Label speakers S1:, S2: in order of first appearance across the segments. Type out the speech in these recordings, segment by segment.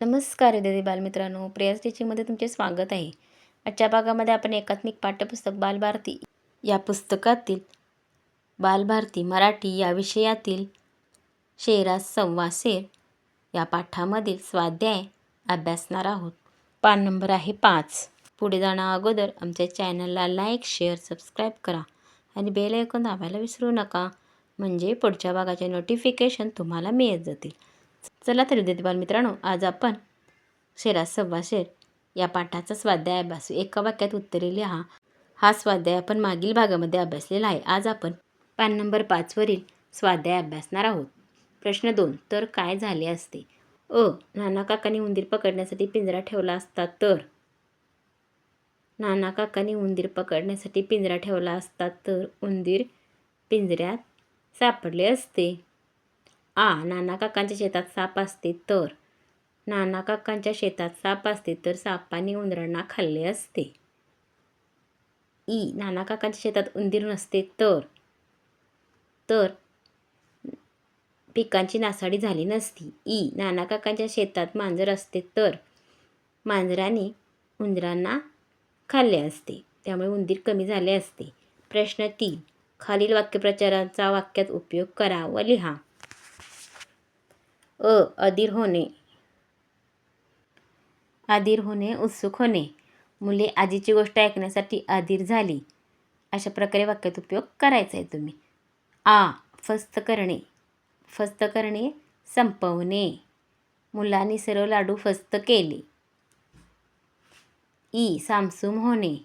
S1: नमस्कार विद्यार्थी बालमित्रांनो. प्रेयर्स टीचिंगमध्ये तुमचे स्वागत आहे. आजच्या भागामध्ये आपण एकात्मिक पाठ्यपुस्तक बालभारती या पुस्तकातील बालभारती मराठी या विषयातील शेरा संवासेर या पाठामधील स्वाध्याय अभ्यासणार आहोत. पान नंबर आहे पाच. पुढे जाण्या अगोदर आमच्या चॅनलला लाईक शेअर सबस्क्राईब करा आणि बेल ऐकून दाबायला विसरू नका. म्हणजे पुढच्या भागाचे नोटिफिकेशन तुम्हाला मिळत जातील. चला तर विद्यार्थी बालमित्रांनो आज आपण शेरा सव्वा शेर या पाठाचा स्वाध्याय अभ्यासू. एका वाक्यात उत्तरे लिहा हा स्वाध्याय आपण मागील भागामध्ये अभ्यासलेला आहे. आज आपण पान नंबर पाचवरील स्वाध्याय अभ्यासणार आहोत. प्रश्न दोन तर काय झाले असते? अ नाना काकांनी उंदीर पकडण्यासाठी पिंजरा ठेवला असता तर? नाना काकांनी उंदीर पकडण्यासाठी पिंजरा ठेवला असता तर? उंदीर पिंजऱ्यात सापडले असते. आ नाना काकांच्या शेतात साप असते तर? नाना काकांच्या शेतात साप असते तर सापाने उंदरांना खाल्ले असते. ई नाना काकांच्या शेतात उंदीर नसते तर? तर? पिकांची नासाडी झाली नसती. ई नाना काकांच्या शेतात मांजर असते तर? मांजराने उंदरांना खाल्ले असते. त्यामुळे उंदीर कमी झाले असते. प्रश्न तीन खालील वाक्यप्रचारांचा वाक्यात उपयोग करा व लिहा. अ अधीर होणे. आधीर होणे उत्सुक होणे. मुले आजीची गोष्ट ऐकण्यासाठी आधीर झाली. अशा प्रकारे वाक्यात उपयोग करायचा आहे तुम्ही. आ फस्त करणे. फस्त करणे संपवणे. मुलांनी सर्व लाडू फस्त केले. ई सामसूम होणे.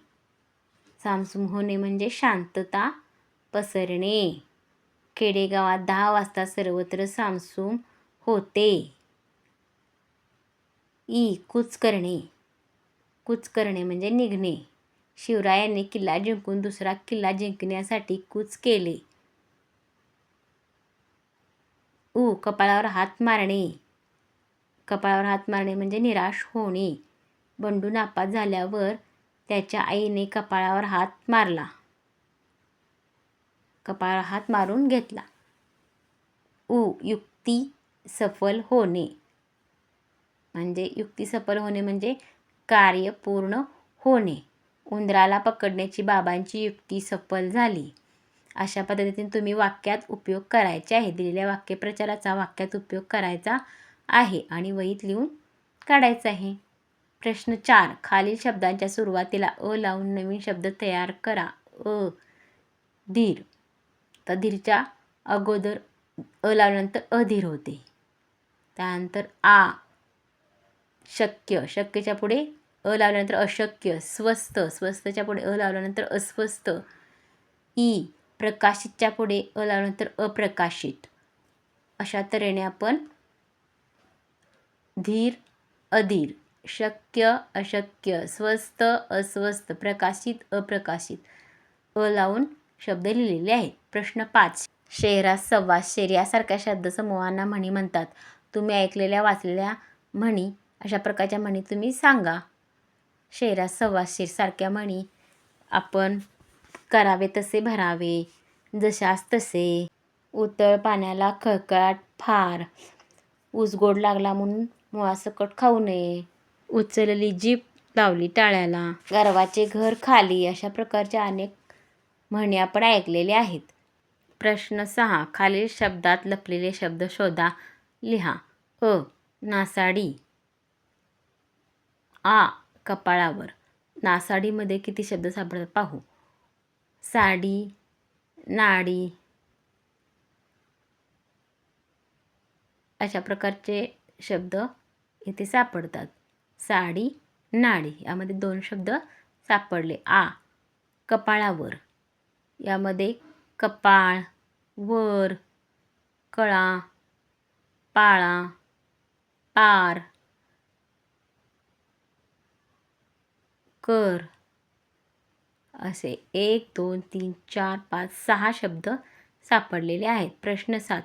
S1: सामसूम होणे म्हणजे शांतता पसरणे. खेडेगावात दहा वाजता सर्वत्र सामसूम होते. ई. कूच करणे कूच करणे म्हणजे निघणे. शिवरायांनी किल्ला जिंकून दुसरा किल्ला जिंकण्यासाठी कूच केले. ऊ कपाळावर हात मारणे. कपाळावर हात मारणे म्हणजे निराश होणे. बंडू नापास झाल्यावर त्याच्या आईने कपाळावर हात मारला. कपाळावर हात मारून घेतला. ऊ युक्ती सफल होणे. म्हणजे युक्ती सफल होणे म्हणजे कार्य पूर्ण होणे. उंदराला पकडण्याची बाबांची युक्ती सफल झाली. अशा पद्धतीने तुम्ही वाक्यात उपयोग करायचे आहे. दिलेल्या वाक्यप्रचाराचा वाक्यात उपयोग करायचा आहे आणि वहीत लिहून काढायचा आहे. प्रश्न चार. खालील शब्दांच्या सुरुवातीला अ लावून नवीन शब्द तयार करा. अ धीर. तर धीरच्या अगोदर अ लावल्यानंतर अधीर होते. त्यानंतर आ शक्य. शक्यच्या पुढे अ लावल्यानंतर अशक्य. स्वस्त स्वस्तच्या पुढे अ लावल्यानंतर अस्वस्थ. ई प्रकाशितच्या पुढे अ लावल्यानंतर अप्रकाशित. अशा तऱ्हेने आपण धीर अधीर. शक्य अशक्य. स्वस्त अस्वस्थ. प्रकाशित अप्रकाशित. अ लावून शब्द लिहिलेले आहेत. प्रश्न पाच. शेरा सव्वाशेर यासारख्या शब्दसमूहांना म्हणी म्हणतात. तुम्ही ऐकलेल्या वाचलेल्या म्हणी अशा प्रकारच्या म्हणी तुम्ही सांगा. शेरा सव्वाशेर सारख्या म्हणी आपण करावे तसे भरावे जशास तसे. उतळ पाण्याला खळखळाट फार उसगोड लागला म्हणून मुळासकट खाऊ नये. उचलली जीप लावली टाळ्याला. गर्वाचे घर खाली अशा प्रकारच्या अनेक म्हणी आपण ऐकलेल्या आहेत. प्रश्न सहा खालील शब्दात लपलेले शब्द शोधा. लिहा. अ नासाडी. आ. कपाळावर. नासाडीमध्ये किती शब्द सापडतात पाहू. साडी. नाडी. अशा प्रकारचे शब्द इथे सापडतात. साडी. नाडी. यामध्ये दोन शब्द सापडले. आ. कपाळावर. यामध्ये कपाळ वर कळा पाळा पार. कर. असे एक दोन तीन चार पाच सहा शब्द सापडलेले आहेत. प्रश्न सात.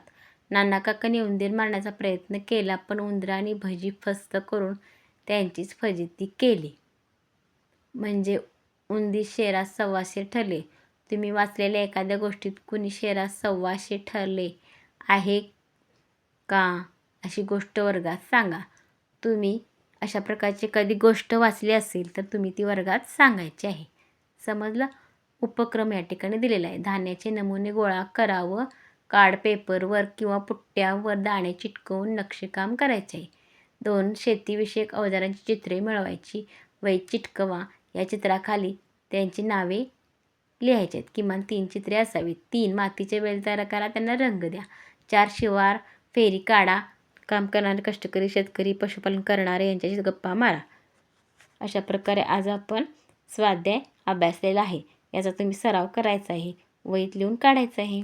S1: नाना काकांनी उंदीर मारण्याचा प्रयत्न केला पण उंदराने भजी फस्त करून त्यांचीच फजिती केली. म्हणजे उंदीर शेरात सव्वाशे ठरले. तुम्ही वाचलेल्या एखाद्या गोष्टीत कुणी शेरात सव्वाशे ठरले आहे का? अशी गोष्ट वर्गात सांगा. तुम्ही अशा प्रकारची कधी गोष्ट वाचली असेल तर तुम्ही ती वर्गात सांगायची आहे. समजलं? उपक्रम या ठिकाणी दिलेला आहे. धान्याचे नमुने गोळा करावं. कार्ड पेपरवर किंवा पुट्ट्यावर दाणे चिटकवून नक्षीकाम करायचे आहे. दोन शेतीविषयक अवजारांची चित्रे मिळवायची. वै चिटकवा. या चित्राखाली त्यांची नावे लिहायची आहेत. किमान तीन चित्रे असावीत. तीन मातीचे वेल तयार करा. त्यांना रंग द्या. चार शिवार फेरी काढा काम करणारे कष्टकरी शेतकरी पशुपालन करणारे यांच्याशी गप्पा मारा. अशा प्रकारे आज आपण स्वाध्याय अभ्यासलेला आहे. याचा तुम्ही सराव करायचा आहे. वहीत लिहून काढायचा आहे.